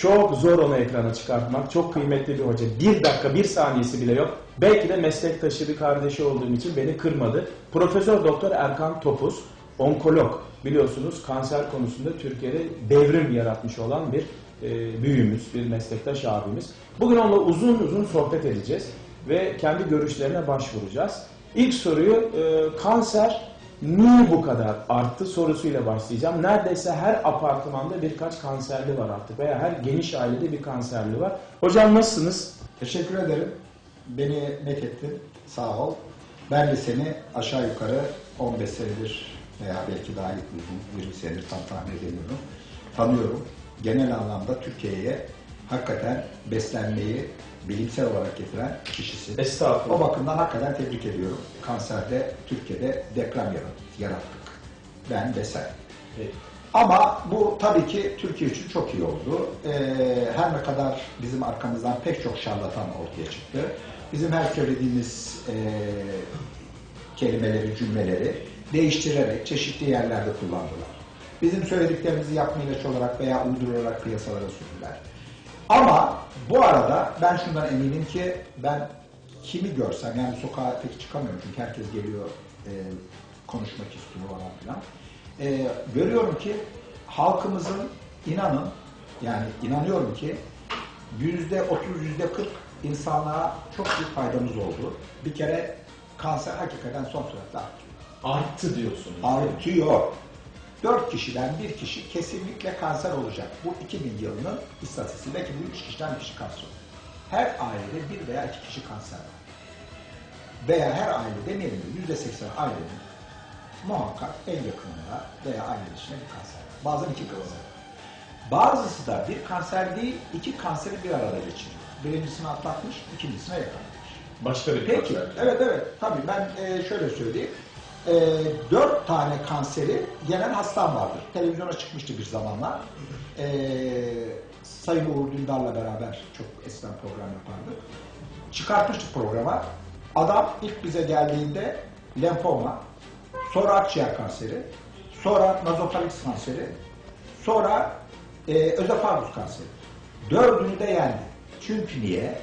Çok zor onu ekrana çıkartmak. Çok kıymetli bir hoca. Bir dakika, bir saniyesi bile yok. Belki de meslektaşı bir kardeşi olduğum için beni kırmadı. Profesör Doktor Erkan Topuz, onkolog. Biliyorsunuz kanser konusunda Türkiye'de devrim yaratmış olan bir e, büyüğümüz, bir meslektaş abimiz. Bugün onunla uzun uzun sohbet edeceğiz ve kendi görüşlerine başvuracağız. İlk soruyu e, kanser niye bu kadar arttı sorusuyla başlayacağım. Neredeyse her apartmanda birkaç kanserli var artık veya her geniş ailede bir kanserli var. Hocam nasılsınız? Teşekkür ederim. Beni methettin. Sağ ol. Ben de seni aşağı yukarı 15 senedir veya belki daha uzun 20 senedir tam tahmin edemiyorum. Tanıyorum. Genel anlamda Türkiye'ye hakikaten beslenmeyi bilimsel olarak getiren kişisin. Estağfurullah. O bakımdan hakikaten tebrik ediyorum. Kanserde Türkiye'de deprem yarat- yarattık. Ben ve sen. Peki. Ama bu tabii ki Türkiye için çok iyi oldu. Ee, her ne kadar bizim arkamızdan pek çok şarlatan ortaya çıktı. Bizim her söylediğimiz e, kelimeleri, cümleleri değiştirerek çeşitli yerlerde kullandılar. Bizim söylediklerimizi yapma ilaç olarak veya uydurarak piyasalara sürdüler. Ama bu arada ben şundan eminim ki ben kimi görsem yani sokağa pek çıkamıyorum çünkü herkes geliyor e, konuşmak istiyor falan filan. E, görüyorum ki halkımızın inanın yani inanıyorum ki yüzde otuz yüzde kırk insanlığa çok büyük faydamız oldu. Bir kere kanser hakikaten son süratle artıyor. Arttı diyorsunuz. Artıyor. Dört kişiden bir kişi kesinlikle kanser olacak. Bu 2000 yılının istatistiği. Belki bu üç kişiden bir kişi kanser olacak. Her ailede bir veya iki kişi kanser var. Veya her aile demeyelim de yüzde seksen ailenin muhakkak en yakınında veya aile dışında bir kanser var. Bazen iki kanser var. Bazısı da bir kanser değil, iki kanseri bir arada geçiriyor. Birincisini atlatmış, ikincisine yakalamış. Başka bir Peki, kanser. evet evet. Tabii ben e, şöyle söyleyeyim. E, dört tane kanseri gelen hastam vardır. Televizyona çıkmıştı bir zamanlar. E, Sayın Uğur Dündar'la beraber çok eskiden program yapardık. Çıkartmıştık programa. Adam ilk bize geldiğinde lenfoma, sonra akciğer kanseri, sonra nazofarinks kanseri, sonra e, özofagus kanseri. Dördünü de yendi. Çünkü niye?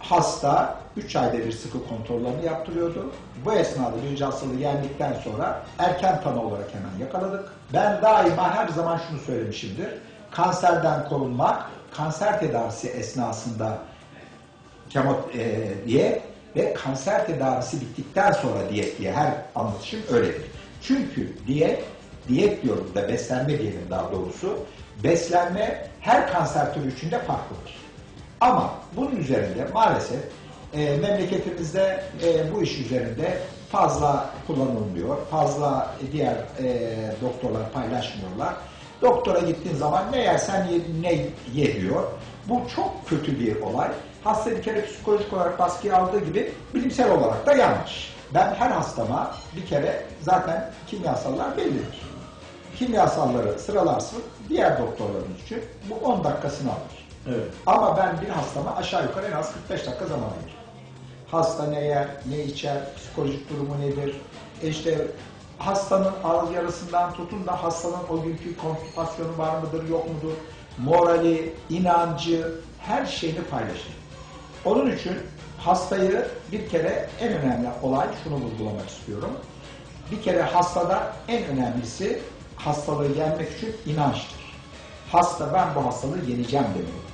Hasta 3 ayda bir sıkı kontrollerini yaptırıyordu. Bu esnada birinci hastalığı yendikten sonra erken tanı olarak hemen yakaladık. Ben daima her zaman şunu söylemişimdir. Kanserden korunmak, kanser tedavisi esnasında kemo, e, diyet ve kanser tedavisi bittikten sonra diyet diye her anlatışım öyledir. Çünkü diyet, diyet diyorum da beslenme diyelim daha doğrusu, beslenme her kanser türü içinde farklıdır. Ama bunun üzerinde maalesef e, memleketimizde e, bu iş üzerinde fazla kullanılmıyor. Fazla diğer e, doktorlar paylaşmıyorlar. Doktora gittiğin zaman ne yersen ye, ne ye diyor. Bu çok kötü bir olay. Hasta bir kere psikolojik olarak baskıyı aldığı gibi bilimsel olarak da yanlış. Ben her hastama bir kere zaten kimyasallar bellidir. Kimyasalları sıralarsın diğer doktorlarımız için bu 10 dakikasını alır. Ama ben bir hastama aşağı yukarı en az 45 dakika zaman ayırırım. Hasta ne yer, ne içer, psikolojik durumu nedir? İşte hastanın ağız yarasından tutun da hastanın o günkü konstipasyonu var mıdır, yok mudur? Morali, inancı, her şeyini paylaşırım. Onun için hastayı bir kere en önemli olay şunu vurgulamak istiyorum. Bir kere hastada en önemlisi hastalığı yenmek için inançtır. Hasta ben bu hastalığı yeneceğim demelidir.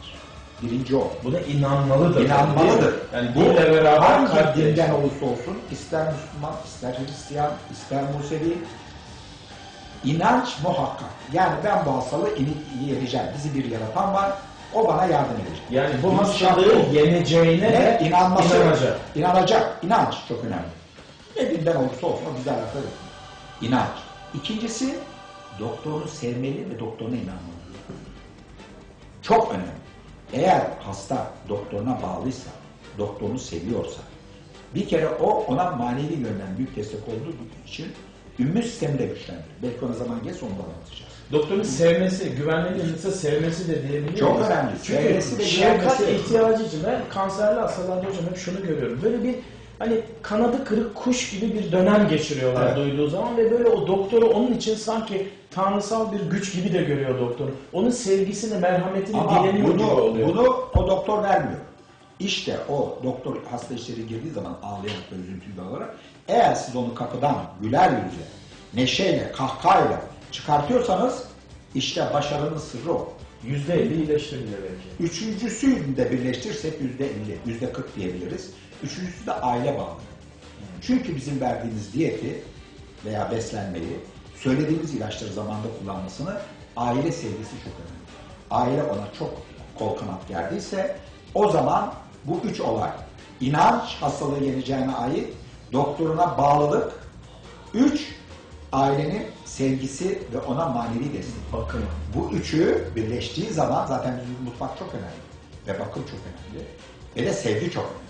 Birinci o. Buna inanmalıdır. İnanmalıdır. Yani Bu dille beraber hangi dinden olursa olsun, ister Müslüman, ister Hristiyan, ister Musevi, inanç muhakkak. Yani ben bu hastalığı yeneceğim. Bizi bir yaratan var, o bana yardım edecek. Yani bu hastalığı yeneceğine ne? de İnanması. inanacak. İnanacak. İnanç çok önemli. Ne dinden olursa olsun o bize alakalı. İnanç. İkincisi doktorunu sevmeli ve doktoruna inanmalı. Çok önemli. Eğer hasta doktoruna bağlıysa, doktorunu seviyorsa, bir kere o ona manevi yönden büyük destek olduğu için ümmü sistemi de güçlendirir. Belki ona zaman gelirse onu da anlatacağız. Doktorun sevmesi, güvenli yanıtsa sevmesi de diyebilir Çok önemli. Çünkü Sevmesi ve şefkat ihtiyacı için ben kanserli hastalarda hocam hep şunu görüyorum. Böyle bir hani kanadı kırık kuş gibi bir dönem geçiriyorlar Evet. duyduğu zaman ve böyle o doktoru onun için sanki tanrısal bir güç gibi de görüyor doktoru. Onun sevgisini, merhametini Ama dileniyor gibi bunu, oluyor. bunu o doktor vermiyor. İşte o doktor hasta içeri girdiği zaman ağlayarak ve üzüntülü olarak eğer siz onu kapıdan güler yüzle, neşeyle, kahkahayla çıkartıyorsanız işte başarının sırrı o. %50 iyileştirebilir belki. Üçüncüsünü de birleştirirsek yüzde elli, yüzde kırk diyebiliriz. Üçüncüsü de aile bağlı. Çünkü bizim verdiğimiz diyeti veya beslenmeyi, söylediğimiz ilaçları zamanda kullanmasını aile sevgisi çok önemli. Aile ona çok kol kanat gerdiyse o zaman bu üç olay, inanç hastalığı yeneceğine ait, doktoruna bağlılık, üç, ailenin sevgisi ve ona manevi destek. Bakın. Bu üçü birleştiği zaman zaten mutfak çok önemli. Ve bakım çok önemli. Ve de sevgi çok önemli.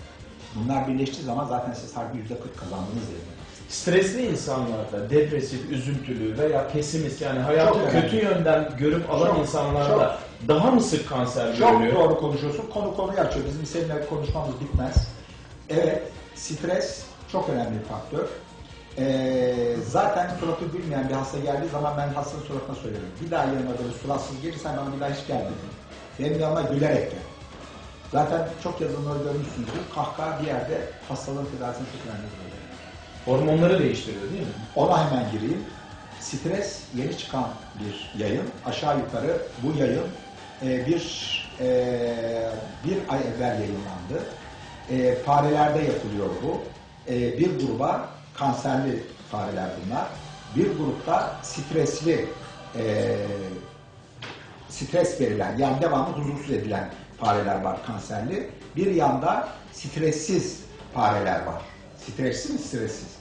Bunlar birleştiği zaman zaten siz harbi yüzde kırk kazandınız diyelim. Stresli insanlarda, depresif, üzüntülü veya pesimist yani hayatı Çok kötü önemli. yönden görüp alan Çok, insanlarda daha mı sık kanser Çok görülüyor? doğru konuşuyorsun. Konu konuyu açıyor. Bizim seninle konuşmamız bitmez. Evet, stres çok önemli bir faktör. Ee, zaten suratı gülmeyen bir hasta geldiği zaman ben hastanın suratına söylerim. Bir daha yanıma böyle suratsız gelirsen bana bir daha hiç gelme. Benim yanıma gülerek gel. Zaten çok yazıları görmüşsünüzdür. Kahkaha bir yerde hastalığın tedavisine çok önemli oynuyor. Hormonları değiştiriyor değil mi? Ona hemen gireyim. Stres yeni çıkan bir yayın. Aşağı yukarı bu yayın e, bir e, bir ay evvel yayınlandı. E, farelerde yapılıyor bu. E, bir gruba kanserli fareler bunlar. Bir grupta stresli e, stres verilen yani devamlı huzursuz edilen fareler var kanserli. Bir yanda stressiz fareler var. Stresli mi stressiz?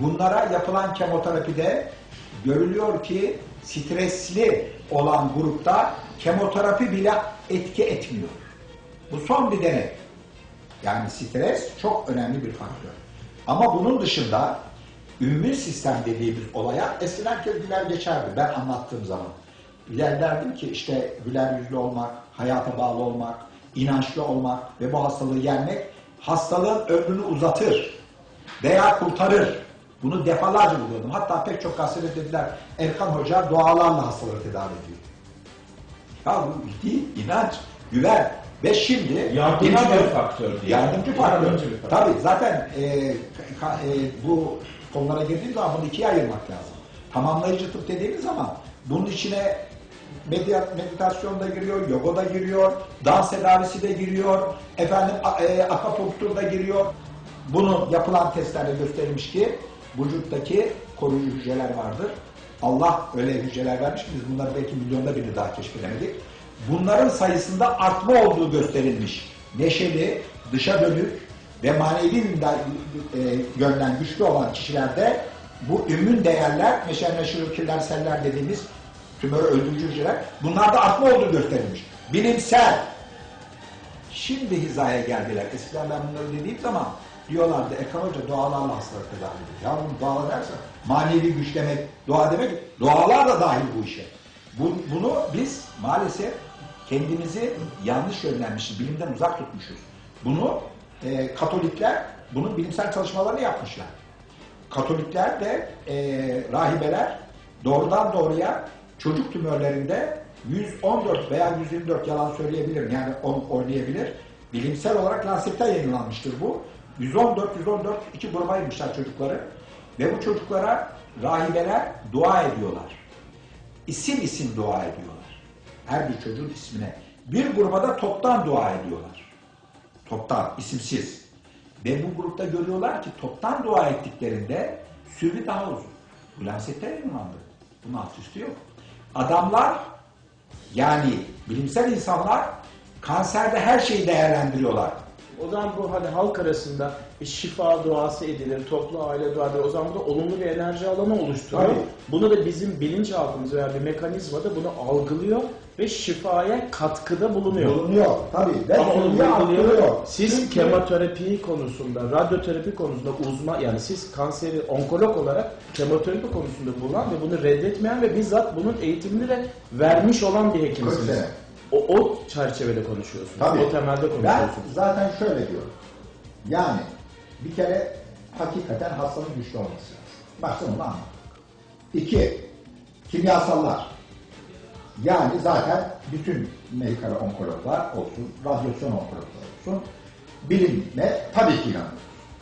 Bunlara yapılan kemoterapide görülüyor ki stresli olan grupta kemoterapi bile etki etmiyor. Bu son bir deney. Yani stres çok önemli bir faktör. Ama bunun dışında immün sistem dediğimiz olaya eskiden herkes güler geçerdi ben anlattığım zaman. Güler derdim ki işte güler yüzlü olmak, hayata bağlı olmak, inançlı olmak ve bu hastalığı yenmek hastalığın ömrünü uzatır veya kurtarır. Bunu defalarca buluyordum. Hatta pek çok gazetede dediler Erkan Hoca dualarla hastaları tedavi ediyor. Ya bu değil, inanç, güven ve şimdi Yardımcı bir faktör diye. Yardımcı faktör. Yardımcı bir faktör. Tabii zaten e, ka- e, bu konulara girdiğimiz zaman bunu ikiye ayırmak lazım. Tamamlayıcı tıp dediğimiz zaman bunun içine medya, meditasyon da giriyor, yoga da giriyor, dans tedavisi de giriyor, efendim e, akupunktur da giriyor. Bunu yapılan testlerde gösterilmiş ki vücuttaki koruyucu hücreler vardır. Allah öyle hücreler vermiş ki biz bunları belki milyonda birini daha keşfedemedik. Bunların sayısında artma olduğu gösterilmiş. Neşeli, dışa dönük ve manevi e, yönden güçlü olan kişilerde bu immün değerler, meşer meşhur dediğimiz tümörü öldürücü hücreler, bunlarda artma olduğu gösterilmiş. Bilimsel. Şimdi hizaya geldiler. Eskiden ben bunları dediğim zaman diyorlardı Erkan Hoca dualarla hastalık tedavi ediyor. Ya bunu dua dersen manevi güç demek, dua demek, dualar da dahil bu işe. Bu- bunu biz maalesef kendimizi yanlış yönlenmişiz, bilimden uzak tutmuşuz. Bunu e, Katolikler, bunun bilimsel çalışmalarını yapmışlar. Katolikler de e, rahibeler doğrudan doğruya çocuk tümörlerinde 114 veya 124 yalan söyleyebilirim yani on, oynayabilir. Bilimsel olarak Lancet'te yayınlanmıştır bu. 114 114 iki gruba çocukları ve bu çocuklara rahibeler dua ediyorlar. İsim isim dua ediyorlar. Her bir çocuğun ismine. Bir gruba da toptan dua ediyorlar. Toptan, isimsiz. Ve bu grupta görüyorlar ki toptan dua ettiklerinde sürü daha uzun. Bu Lancet'te yayınlandı. Bunun alt üstü yok. Adamlar yani bilimsel insanlar kanserde her şeyi değerlendiriyorlar. O zaman bu hani halk arasında bir şifa duası edilir, toplu aile duası edilir. O zaman bu da olumlu bir enerji alanı oluşturuyor. Tabii. Bunu da bizim bilinçaltımız veya bir mekanizma da bunu algılıyor ve şifaya katkıda bulunuyor. Bulunuyor tabii. Ve Ama onu uyguluyor. Siz Çünkü- kemoterapi konusunda, radyoterapi konusunda uzman, yani siz kanseri onkolog olarak kemoterapi konusunda bulunan ve bunu reddetmeyen ve bizzat bunun eğitimini de vermiş olan bir hekimsiniz. Öyle. O, o çerçevede konuşuyorsunuz. Tabii. O temelde Ben konuşuyorsunuz. zaten şöyle diyorum. Yani Bir kere hakikaten hastanın güçlü olması lazım. Başta onu anladık. İki, kimyasallar. Yani zaten bütün medikal onkologlar olsun, radyasyon onkologlar olsun, bilimle tabii ki inanıyoruz.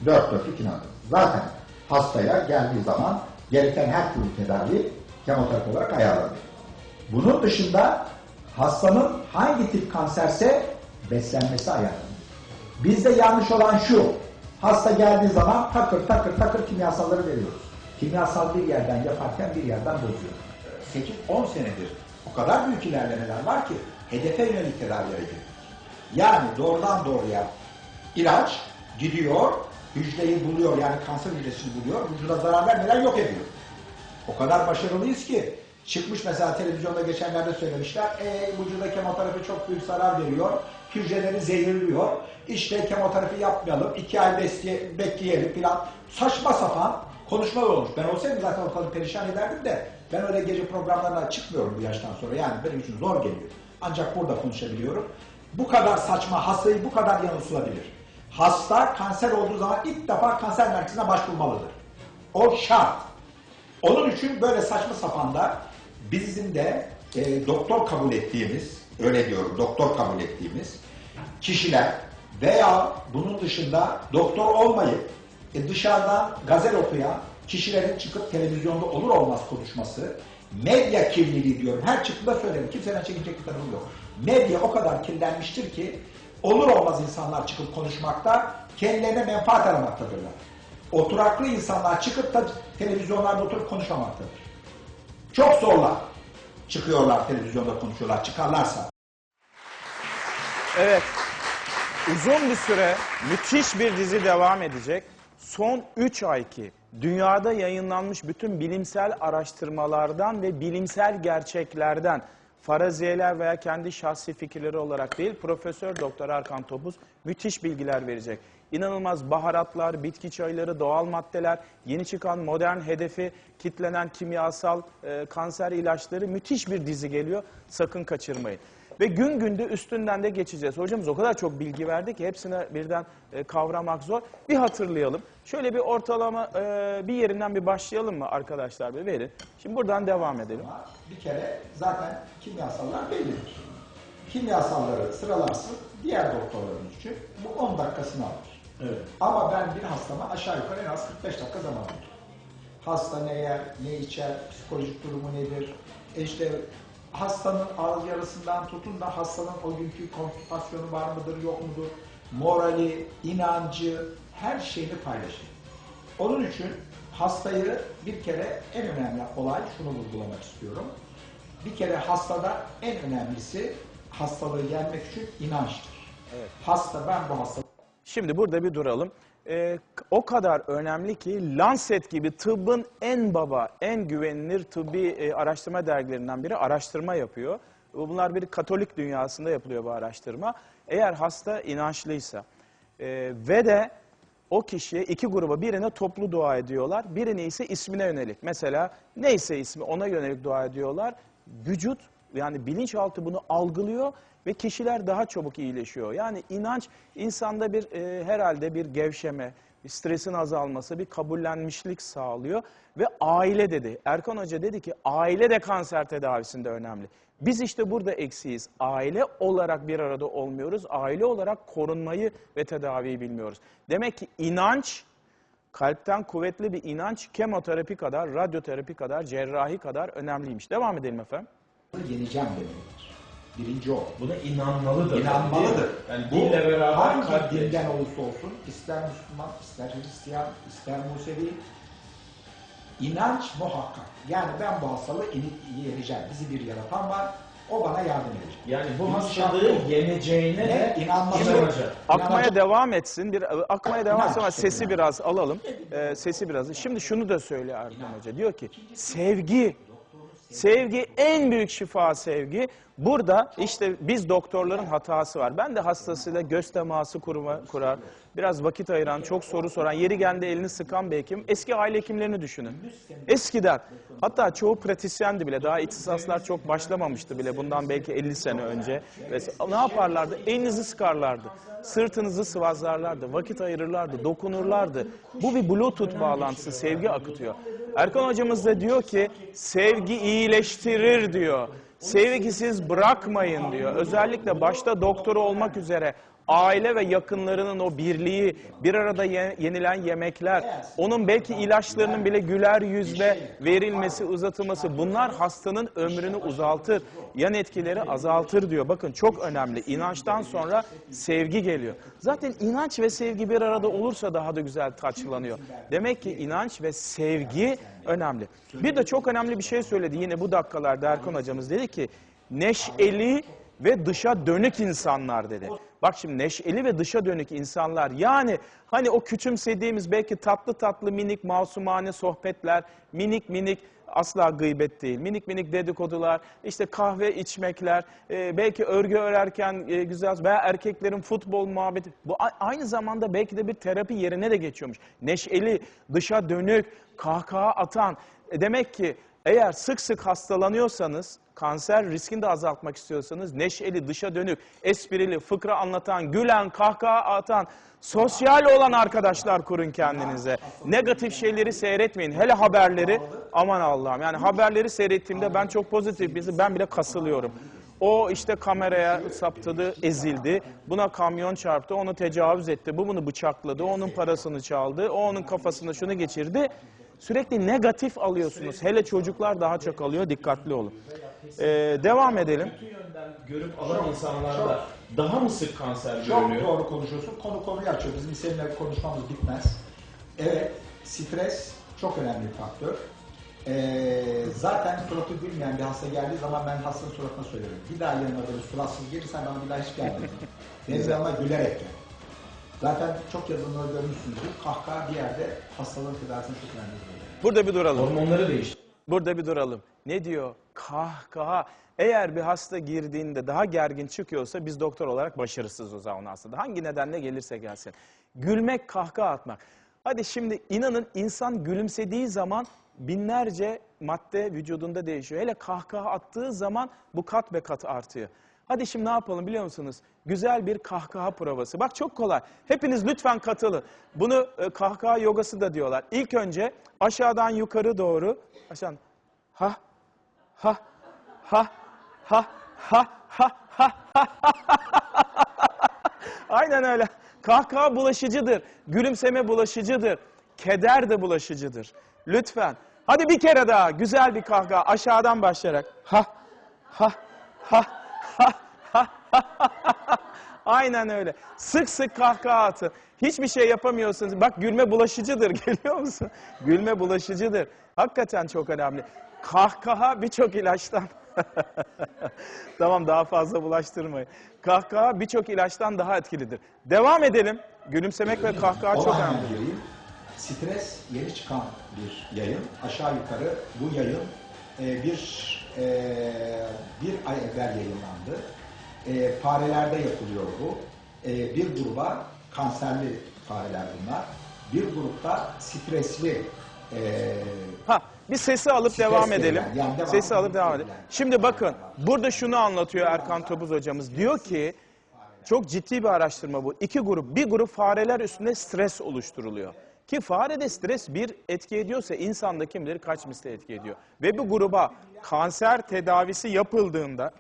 Dört dörtlük inanıyoruz. Zaten hastaya geldiği zaman gereken her türlü tedavi kemoterapi olarak ayarlanıyor. Bunun dışında hastanın hangi tip kanserse beslenmesi ayarlanıyor. Bizde yanlış olan şu, hasta geldiği zaman takır takır takır kimyasalları veriyoruz. Kimyasal bir yerden yaparken bir yerden bozuyor. 8-10 senedir o kadar büyük ilerlemeler var ki hedefe yönelik tedavilere girdik. Yani doğrudan doğruya ilaç gidiyor, hücreyi buluyor yani kanser hücresini buluyor, vücuda zarar vermeden yok ediyor. O kadar başarılıyız ki çıkmış mesela televizyonda geçenlerde söylemişler e, vücuda kemoterapi çok büyük zarar veriyor, hücreleri zehirliyor, işte kemoterapi yapmayalım, iki ay bekleyelim filan. Saçma sapan konuşmalar olmuş. Ben olsaydım zaten ortalığı perişan ederdim de ben öyle gece programlarına çıkmıyorum bu yaştan sonra yani benim için zor geliyor. Ancak burada konuşabiliyorum. Bu kadar saçma hastayı bu kadar yanılsılabilir. Hasta kanser olduğu zaman ilk defa kanser merkezine başvurmalıdır. O şart. Onun için böyle saçma sapanda bizim de e, doktor kabul ettiğimiz, öyle diyorum doktor kabul ettiğimiz kişiler veya bunun dışında doktor olmayıp e, dışarıdan gazel okuyan kişilerin çıkıp televizyonda olur olmaz konuşması, medya kirliliği diyorum. Her çıktığında söylerim. Kimseden çekinecek bir tarafım yok. Medya o kadar kirlenmiştir ki olur olmaz insanlar çıkıp konuşmakta, kendilerine menfaat aramaktadırlar. Oturaklı insanlar çıkıp da televizyonlarda oturup konuşamaktadır. Çok zorlar. Çıkıyorlar televizyonda konuşuyorlar. Çıkarlarsa. Evet. Uzun bir süre müthiş bir dizi devam edecek. Son 3 ay ki dünyada yayınlanmış bütün bilimsel araştırmalardan ve bilimsel gerçeklerden faraziyeler veya kendi şahsi fikirleri olarak değil Profesör Doktor Erkan Topuz müthiş bilgiler verecek. İnanılmaz baharatlar, bitki çayları, doğal maddeler, yeni çıkan modern hedefi, kitlenen kimyasal e, kanser ilaçları müthiş bir dizi geliyor. Sakın kaçırmayın. Ve gün günde üstünden de geçeceğiz. Hocamız o kadar çok bilgi verdi ki hepsine birden e, kavramak zor. Bir hatırlayalım. Şöyle bir ortalama e, bir yerinden bir başlayalım mı arkadaşlar bir verin. Şimdi buradan devam edelim. Bir kere zaten kimyasallar bellidir. Kimyasalları sıralarsın diğer doktorların için bu 10 dakikasını alır. Evet. Ama ben bir hastama aşağı yukarı en az 45 dakika zaman veririm. Hasta ne yer, ne içer, psikolojik durumu nedir? E işte hastanın ağız yarısından tutun da hastanın o günkü konstipasyonu var mıdır, yok mudur? Morali, inancı, her şeyini paylaşır. Onun için hastayı bir kere en önemli olay şunu vurgulamak istiyorum. Bir kere hastada en önemlisi hastalığı yenmek için inançtır. Evet. Hasta ben bu hastalığı Şimdi burada bir duralım. Ee, o kadar önemli ki Lancet gibi tıbbın en baba, en güvenilir tıbbi e, araştırma dergilerinden biri araştırma yapıyor. Bunlar bir Katolik dünyasında yapılıyor bu araştırma. Eğer hasta inançlıysa e, ve de o kişiye iki gruba birine toplu dua ediyorlar. Birini ise ismine yönelik. Mesela neyse ismi ona yönelik dua ediyorlar. Vücut yani bilinçaltı bunu algılıyor ve kişiler daha çabuk iyileşiyor. Yani inanç insanda bir e, herhalde bir gevşeme, bir stresin azalması, bir kabullenmişlik sağlıyor ve aile dedi. Erkan Hoca dedi ki aile de kanser tedavisinde önemli. Biz işte burada eksiyiz. Aile olarak bir arada olmuyoruz. Aile olarak korunmayı ve tedaviyi bilmiyoruz. Demek ki inanç kalpten kuvvetli bir inanç kemoterapi kadar, radyoterapi kadar, cerrahi kadar önemliymiş. Devam edelim efendim. yeneceğim demektir. Birinci o. Buna inanmalıdır. İnanmalıdır. Yani Bu dinle beraber hangi dinden olursa olsun, ister Müslüman, ister Hristiyan, ister Musevi, inanç muhakkak. Yani ben bu hastalığı yeneceğim. Bizi bir yaratan var, o bana yardım edecek. Yani bu hastalığı yeneceğine Ne? de İnanması- inanacak. Akmaya devam etsin. Bir akmaya devam etsin ama sesi yani. biraz alalım. Ee, sesi biraz. Şimdi şunu da söyle Erkan Hoca. Diyor ki sevgi Sevgi en büyük şifa sevgi. Burada işte biz doktorların hatası var. Ben de hastasıyla göz teması kurma, kurar. Biraz vakit ayıran, çok soru soran, yeri geldi elini sıkan bir hekim. Eski aile hekimlerini düşünün. Eskiden hatta çoğu pratisyendi bile. Daha ihtisaslar çok başlamamıştı bile. Bundan belki 50 sene önce. Ne yaparlardı? Elinizi sıkarlardı. Sırtınızı sıvazlarlardı. Vakit ayırırlardı. Dokunurlardı. Bu bir bluetooth bağlantısı. Sevgi akıtıyor. Erkan hocamız da diyor ki sevgi iyileştirir diyor. Sevgisiz bırakmayın diyor. Özellikle başta doktoru olmak üzere aile ve yakınlarının o birliği, bir arada ye- yenilen yemekler, onun belki ilaçlarının bile güler yüzle verilmesi, uzatılması bunlar hastanın ömrünü uzaltır, yan etkileri azaltır diyor. Bakın çok önemli. İnançtan sonra sevgi geliyor. Zaten inanç ve sevgi bir arada olursa daha da güzel taçlanıyor. Demek ki inanç ve sevgi önemli. Bir de çok önemli bir şey söyledi yine bu dakikalarda Erkan hocamız dedi ki neşeli ve dışa dönük insanlar dedi. Bak şimdi neşeli ve dışa dönük insanlar yani hani o küçümsediğimiz belki tatlı tatlı minik masumane sohbetler, minik minik asla gıybet değil. Minik minik dedikodular, işte kahve içmekler, e, belki örgü örerken e, güzel veya erkeklerin futbol muhabbeti. Bu aynı zamanda belki de bir terapi yerine de geçiyormuş. Neşeli, dışa dönük, kahkaha atan. E, demek ki eğer sık sık hastalanıyorsanız, kanser riskini de azaltmak istiyorsanız neşeli, dışa dönük, esprili, fıkra anlatan, gülen, kahkaha atan, sosyal olan arkadaşlar kurun kendinize. Negatif şeyleri seyretmeyin. Hele haberleri, aman Allah'ım. Yani haberleri seyrettiğimde ben çok pozitif ben bile kasılıyorum. O işte kameraya saptadı, ezildi. Buna kamyon çarptı, onu tecavüz etti. Bu bunu bıçakladı, onun parasını çaldı, o onun kafasına şunu geçirdi. Sürekli negatif alıyorsunuz. Hele çocuklar daha çok alıyor, dikkatli olun. Ee, devam edelim. Görüp alan insanlarda daha mı sık kanser Çok doğru konuşuyorsun. Konu konuyu açıyor. Bizim seninle konuşmamız bitmez. Evet, stres çok önemli bir faktör. Ee, zaten suratı gülmeyen bir hasta geldiği zaman ben hastanın suratına söylerim. Bir daha yanıma böyle suratsız gelirsen bana bir daha hiç gelme. Benim yanıma gülerek gel. Zaten çok yazıları görmüşsünüzdür. Kahkaha bir yerde hastalığın tedavisine çok önemli bir. Burada bir duralım. Hormonları değişti. Burada bir duralım. Ne diyor? Kahkaha. Eğer bir hasta girdiğinde daha gergin çıkıyorsa biz doktor olarak başarısız o zaman aslında. Hangi nedenle gelirse gelsin. Gülmek, kahkaha atmak. Hadi şimdi inanın insan gülümsediği zaman binlerce madde vücudunda değişiyor. Hele kahkaha attığı zaman bu kat be kat artıyor. Hadi şimdi ne yapalım biliyor musunuz? Güzel bir kahkaha provası. Bak çok kolay. Hepiniz lütfen katılın. Bunu e, kahkaha yogası da diyorlar. İlk önce aşağıdan yukarı doğru. Aşağı. Ha, ha, ha, ha, ha, ha, ha, Aynen öyle. Kahkaha bulaşıcıdır. Gülümseme bulaşıcıdır. Keder de bulaşıcıdır. Lütfen. Hadi bir kere daha güzel bir kahkaha aşağıdan başlayarak. Ha, ha, ha, ha, ha, ha. Aynen öyle. Sık sık kahkaha atın. Hiçbir şey yapamıyorsunuz. Bak gülme bulaşıcıdır. Geliyor musun? Gülme bulaşıcıdır. Hakikaten çok önemli. Kahkaha birçok ilaçtan tamam daha fazla bulaştırmayın. Kahkaha birçok ilaçtan daha etkilidir. Devam edelim. Gülümsemek ve kahkaha çok önemli. Stres yeni çıkan bir yayın. Aşağı yukarı bu yayın e, bir e, bir ay evvel yayınlandı. E, farelerde yapılıyor bu. E, bir gruba kanserli fareler bunlar. Bir grupta stresli e, Ha, bir sesi alıp Stres devam edelim. yani devam Sesi alıp devam edelim. Şimdi bakın, burada şunu anlatıyor Erkan Topuz hocamız. Diyor ki, çok ciddi bir araştırma bu. İki grup, bir grup fareler üstünde stres oluşturuluyor. Ki farede stres bir etki ediyorsa insanda kim bilir kaç misli etki ediyor. Ve bu gruba kanser tedavisi yapıldığında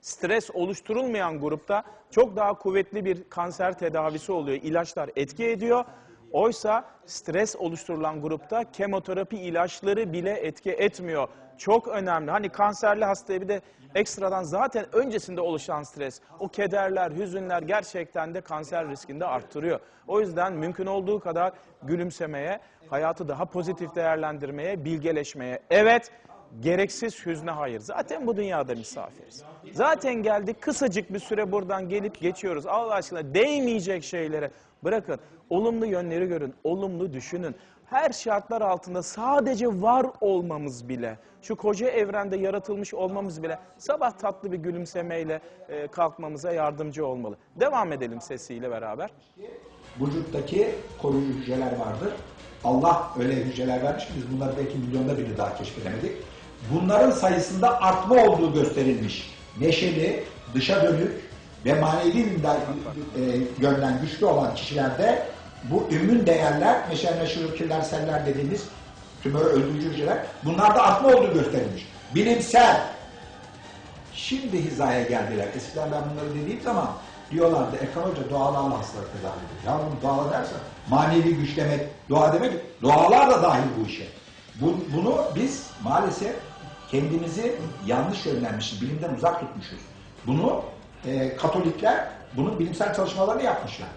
stres oluşturulmayan grupta çok daha kuvvetli bir kanser tedavisi oluyor. İlaçlar etki ediyor. Oysa stres oluşturulan grupta kemoterapi ilaçları bile etki etmiyor. Çok önemli. Hani kanserli hastaya bir de ekstradan zaten öncesinde oluşan stres, o kederler, hüzünler gerçekten de kanser riskini de arttırıyor. O yüzden mümkün olduğu kadar gülümsemeye, hayatı daha pozitif değerlendirmeye, bilgeleşmeye. Evet, Gereksiz hüzne hayır. Zaten bu dünyada misafiriz. Zaten geldik kısacık bir süre buradan gelip geçiyoruz. Allah aşkına değmeyecek şeylere bırakın. Olumlu yönleri görün, olumlu düşünün. Her şartlar altında sadece var olmamız bile, şu koca evrende yaratılmış olmamız bile sabah tatlı bir gülümsemeyle e, kalkmamıza yardımcı olmalı. Devam edelim sesiyle beraber. Vücuttaki koruyucu hücreler vardır. Allah öyle hücreler vermiş biz bunları belki milyonda biri daha keşfedemedik. Bunların sayısında artma olduğu gösterilmiş. Neşeli, dışa dönük ve manevi e, yönden güçlü olan kişilerde bu ümmün değerler, meşhur kirler, seller dediğimiz tümör öldürücü hücreler, bunlarda artma olduğu gösterilmiş. Bilimsel, Şimdi hizaya geldiler. Eskiden ben bunları dediğim zaman diyorlardı Erkan Hoca dualarla hastalık tedavi ediyor. Ya bunu dualar dersen manevi güç demek, dua demek, dualar da dahil bu işe. Bu- bunu biz maalesef kendimizi yanlış yönlenmişiz, bilimden uzak tutmuşuz. Bunu e, Katolikler, bunun bilimsel çalışmalarını yapmışlar.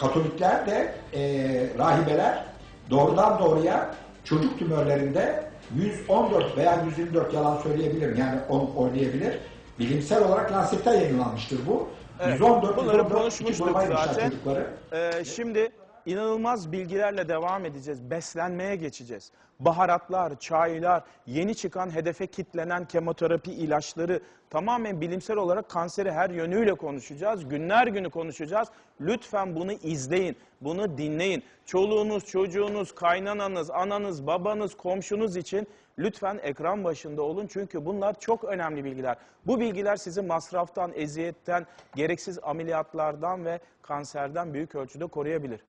Katolikler de e, rahibeler doğrudan doğruya çocuk tümörlerinde 114 veya 124 yalan söyleyebilirim yani on oynayabilir. Bilimsel olarak Lancet'te yayınlanmıştır bu. Evet, 114 bunları 114 iki konuşmuştuk zaten. çocukları. Ee, şimdi inanılmaz bilgilerle devam edeceğiz. Beslenmeye geçeceğiz. Baharatlar, çaylar, yeni çıkan hedefe kitlenen kemoterapi ilaçları tamamen bilimsel olarak kanseri her yönüyle konuşacağız. Günler günü konuşacağız. Lütfen bunu izleyin, bunu dinleyin. Çoluğunuz, çocuğunuz, kaynananız, ananız, babanız, komşunuz için lütfen ekran başında olun. Çünkü bunlar çok önemli bilgiler. Bu bilgiler sizi masraftan, eziyetten, gereksiz ameliyatlardan ve kanserden büyük ölçüde koruyabilir.